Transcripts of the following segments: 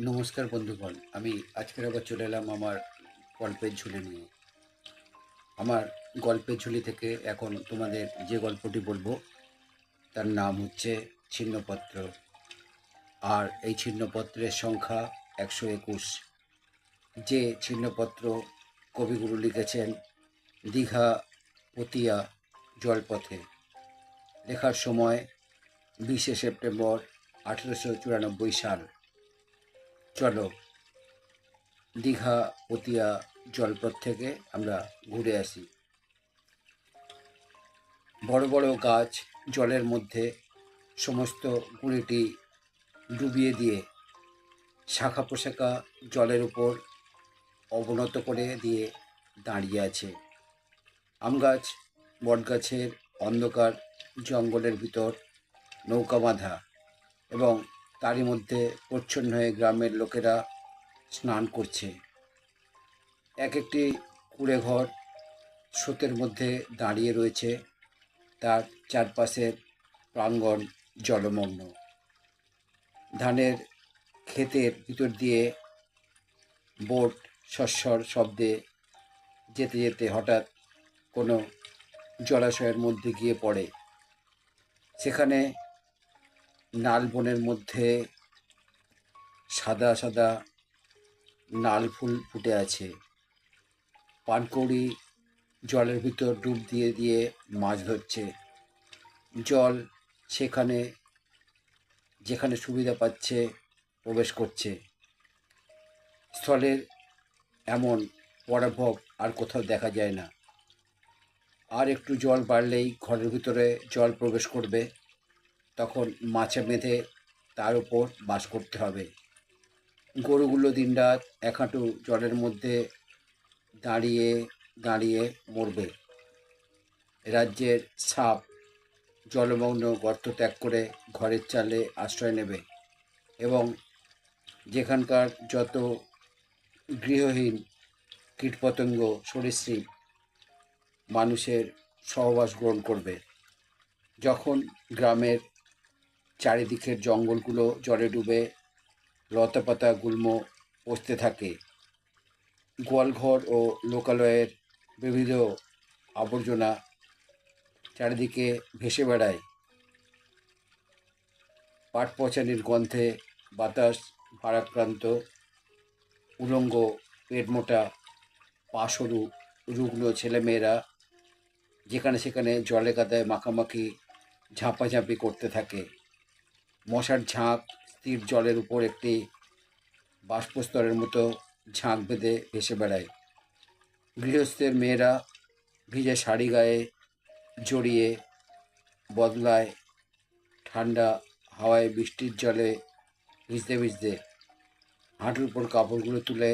নমস্কার বন্ধুগণ, আমি আজকের আবার চলে এলাম আমার গল্পের ঝুলি নিয়ে। আমার গল্পের ঝুলি থেকে এখন তোমাদের যে গল্পটি বলব, তার নাম হচ্ছে ছিন্নপত্র। আর এই ছিন্নপত্রের সংখ্যা একশো একুশ। যে ছিন্নপত্র কবিগুরু লিখেছেন দীঘা পতিয়া জলপথে। লেখার সময় বিশে সেপ্টেম্বর আঠেরোশো চুরানব্বই সাল। চলো, দীঘা, পতিয়া জলপথ থেকে আমরা ঘুরে আসি। বড় বড় গাছ জলের মধ্যে সমস্ত গুঁড়িটি ডুবিয়ে দিয়ে শাখা পোশাকা জলের উপর অবনত করে দিয়ে দাঁড়িয়ে আছে। আম গাছ বটগাছের অন্ধকার জঙ্গলের ভিতর নৌকা বাঁধা এবং তারই মধ্যে প্রচ্ছন্ন হয়ে গ্রামের লোকেরা স্নান করছে। এক একটি কুড়ে ঘর স্রোতের মধ্যে দাঁড়িয়ে রয়েছে। তার চারপাশের প্রাঙ্গণ জলমগ্ন। ধানের ক্ষেতের ভিতর দিয়ে বোট সস্বর শব্দে যেতে যেতে হঠাৎ কোনো জলাশয়ের মধ্যে গিয়ে পড়ে। সেখানে নাল বনের মধ্যে সাদা সাদা নাল ফুল ফুটে আছে। পানকৌড়ি জলের ভিতর ডুব দিয়ে দিয়ে মাছ ধরছে। জল সেখানে, যেখানে সুবিধা পাচ্ছে, প্রবেশ করছে। স্থলের এমন পরাভব আর কোথাও দেখা যায় না। আর একটু জল বাড়লেই ঘরের ভিতরে জল প্রবেশ করবে। তখন মাছে বেঁধে তার উপর বাস করতে হবে। গরুগুলো দিনরাত এক হাঁটু জলের মধ্যে দাঁড়িয়ে দাঁড়িয়ে মরবে। রাজ্যের সাপ জলমগ্ন গর্ত ত্যাগ করে ঘরের চালে আশ্রয় নেবে এবং যেখানকার যত গৃহহীন কীটপতঙ্গ, সরীসৃপ মানুষের সহবাস গ্রহণ করবে। যখন গ্রামের চারিদিকের জঙ্গলগুলো জলে ডুবে লতাপাতা গুল্ম পচতে থাকে। গোয়ালঘর ও লোকালয়ের বিবিধ আবর্জনা চারিদিকে ভেসে বেড়ায়। পাট পচানির গন্ধে বাতাস ভারাক্রান্ত, উলঙ্গ পেট মোটা পা সরু রুগ্ন ছেলেমেয়েরা যেখানে সেখানে জলে কাদায় মাখামাখি, ঝাঁপাঝাঁপি করতে থাকে। মশার ঝাঁক স্থির জলের উপর একটি বাষ্পস্তরের মতো ঝাঁক বেঁধে ভেসে বেড়ায়। গৃহস্থের মেয়েরা ভিজে শাড়ি গায়ে জড়িয়ে বদলায় ঠান্ডা হাওয়ায় বৃষ্টির জলে ভিজতে ভিজতে। হাঁটুর উপর কাপড়গুলো তুলে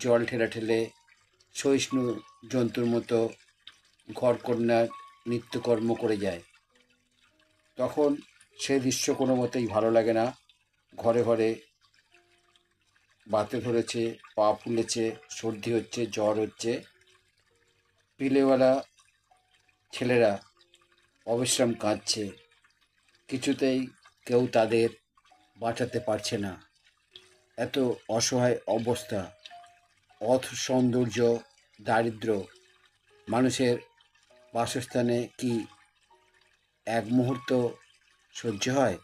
জল ঠেলে ঠেলে সহিষ্ণু জন্তুর মতো ঘরকন্যার নিত্যকর্ম করে যায়। তখন সে দৃশ্য কোনো মতেই ভালো লাগে না। ঘরে ঘরে বাতে ধরেছে, পা ফুলেছে, সর্দি হচ্ছে, জ্বর হচ্ছে। পিলেওয়ালা ছেলেরা অবিশ্রাম কাঁদছে। কিছুতেই কেউ তাদের বাঁচাতে পারছে না। এত অসহায় অবস্থা, অথ সৌন্দর্য দারিদ্র মানুষের বাসস্থানে কি এক মুহূর্ত সহ্য হয়।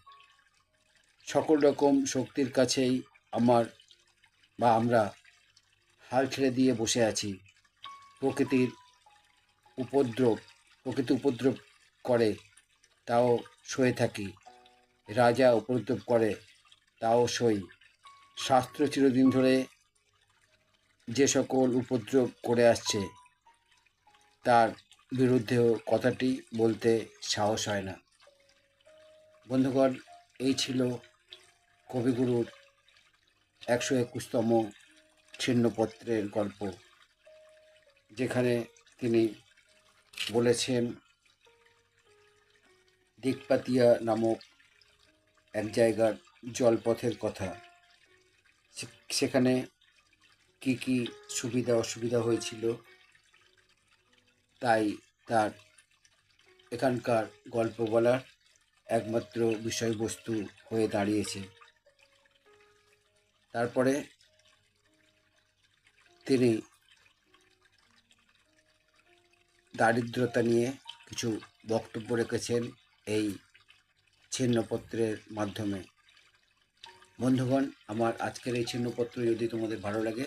সকল রকম শক্তির কাছেই আমার বা আমরা হাল ছেড়ে দিয়ে বসে আছি। প্রকৃতির উপদ্রব, প্রকৃতি উপদ্রব করে, তাও সয়ে থাকি। রাজা উপদ্রব করে, তাও সই। শাস্ত্র চিরদিন ধরে যে সকল উপদ্রব করে আসছে, তার বিরুদ্ধেও কথাটি বলতে সাহস হয় না। বন্ধুগণ, এই ছিল কবিগুরুর একশো একুশতম ছিন্নপত্রের গল্প, যেখানে তিনি বলেছেন, দিকপাতিয়া নামক এক জায়গার জলপথের কথা। সেখানে কি কি সুবিধা অসুবিধা হয়েছিল? তাই তার এখানকার গল্প বলার একমাত্র বিষয়বস্তু হয়ে দাঁড়িয়েছে। তারপরে তিনি দারিদ্রতা নিয়ে কিছু বক্তব্য রেখেছেন এই ছিন্নপত্রের মাধ্যমে। বন্ধুগণ, আমার আজকের এই ছিন্নপত্র যদি তোমাদের ভালো লাগে,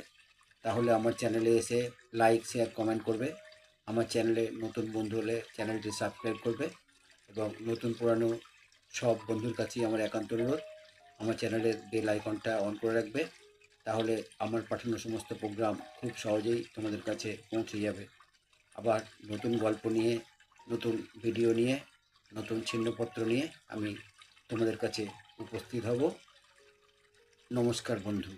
তাহলে আমার চ্যানেলে এসে লাইক, শেয়ার, কমেন্ট করবে। আমার চ্যানেলে নতুন বন্ধু হলে চ্যানেলটি সাবস্ক্রাইব করবে। এবং নতুন পুরানো সব বন্ধুর কাছেই আমার একান্ত অনুরোধ। আমার চ্যানেলের বেল আইকনটা অন করে রাখবে। তাহলে আমার পাঠানো সমস্ত প্রোগ্রাম খুব সহজেই তোমাদের কাছে পৌঁছে যাবে। আবার নতুন গল্প নিয়ে, নতুন ভিডিও নিয়ে, নতুন ছিন্নপত্র নিয়ে আমি তোমাদের কাছে উপস্থিত হব। নমস্কার বন্ধু।